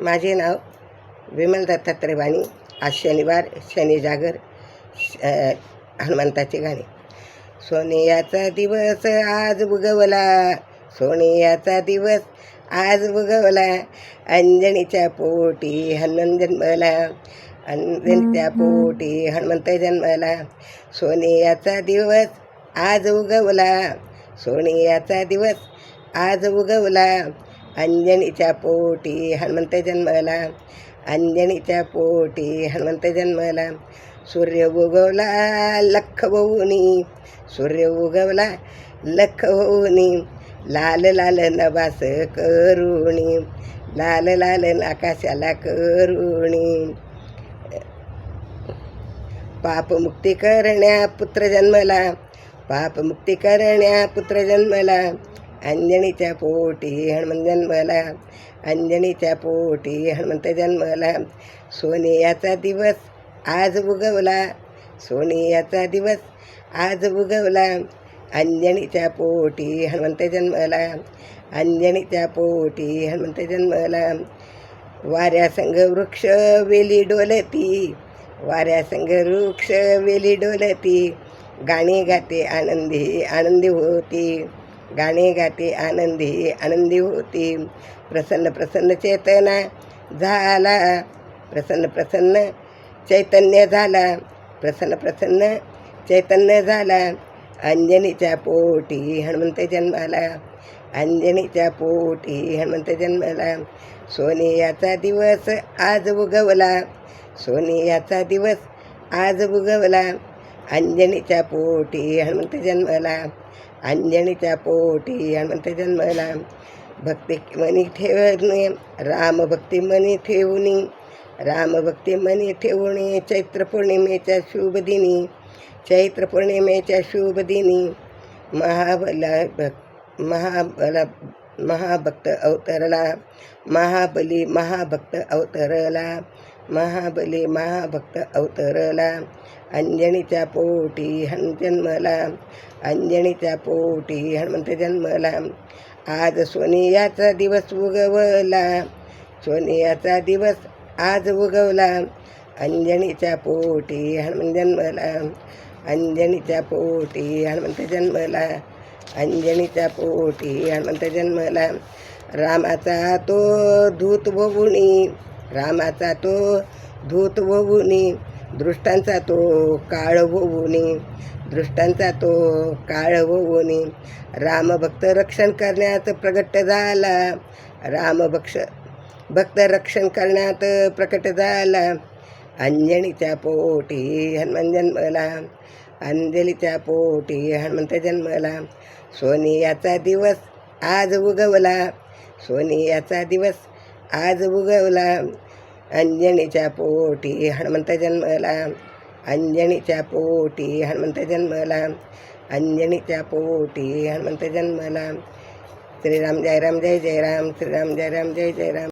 माझे नाव विमल दत्तात्रय वाणी आज शनिवार शनी जागर हनुमंताचे गाणे. सोनियाचा दिवस आज उगवला सोनियाचा दिवस आज उगवला अंजनीच्या पोटी हनुमान जन्मला अंजनीच्या पोटी हनुमंत जन्मला. सोनियाचा दिवस आज उगवला सोनियाचा दिवस आज उगवला अंजनीच्या पोटी हनुमंत जन्मला अंजनीच्या पोटी हनुमंत जन्मला सूर्य उगवला लख होऊनी सूर्य उगवला लख होऊनी लाल लाल नभास करुणी लाल लाल आकाशाला करुणी पापमुक्ती करण्या पुत्र जन्मला पापमुक्ती करण्या पुत्र जन्मला अंजनीच्या पोटी हनुमंत जन्मला. अंजनीच्या पोटी हनुमंत जन्मला. सोनियाचा दिवस आज उगवला. सोनियाचा दिवस आज उगवला. अंजनीच्या पोटी हनुमंत जन्मला. अंजनीच्या पोटी हनुमंत जन्मला. वाऱ्यासंग वृक्ष वेली डोलती. वाऱ्यासंग वृक्ष वेली डोलती. गाणी गाते आनंदी आनंदी होती. गाणे गाते आनंदी आनंदी होती. प्रसन्न प्रसन्न चेतना झाला. प्रसन्न प्रसन्न चैतन्य झाला. प्रसन्न प्रसन्न चैतन्य झाला. अंजनीच्या पोटी हनुमंत जन्माला. अंजनीच्या पोटी हनुमंत जन्माला. सोनियाचा दिवस आज उगवला. सोनियाचा दिवस आज उगवला. अंजनीच्या पोटी हनुमंत जन्मला अंजनीच्या पोटी हनुमंत जन्मला भक्ती मनी ठेवणे रामभक्ती मनी ठेवणी रामभक्ती मनी ठेवणे चैत्र पौर्णिमेच्या शुभ दिनी चैत्र पौर्णिमेच्या शुभ दिनी महाबला भक् महाबला महाभक्त अवतरला महाबली महाभक्त अवतरला महाबली महाभक्त अवतरला. अंजनीच्या पोटी हन जन्मला अंजनीच्या पोटी हनुमंत जन्मला आज सोनियाचा दिवस उगवला. सोनियाचा दिवस आज उगवला. अंजनीच्या पोटी हनुमंत जन्मला अंजनीच्या पोटी हनुमंत जन्मला अंजनीच्या पोटी हनुमंत जन्मला रामाचा तो धूत बघुणी रामाचा तो धूत होऊनी दृष्टांचा तो काळ होऊनी दृष्टांचा तो काळ होऊनी रामभक्त रक्षण करण्यात प्रगट झाला. रामभक्ष भक्त रक्षण करण्यात प्रकट झाला. अंजनीच्या पोटी हनुमान जन्मला. अंजलीच्या पोटी हनुमंत जन्मला. सोनियाचा दिवस आज उगवला. सोनियाचा दिवस आज उगवला अंजनीच्या पोटी हनुमंत जन्मला. अंजनीच्या पोटी हनुमंत जन्मला. अंजनीच्या पोटी हनुमंत जन्मला. श्रीराम जय राम जय जय राम श्रीराम जय राम जय जय राम.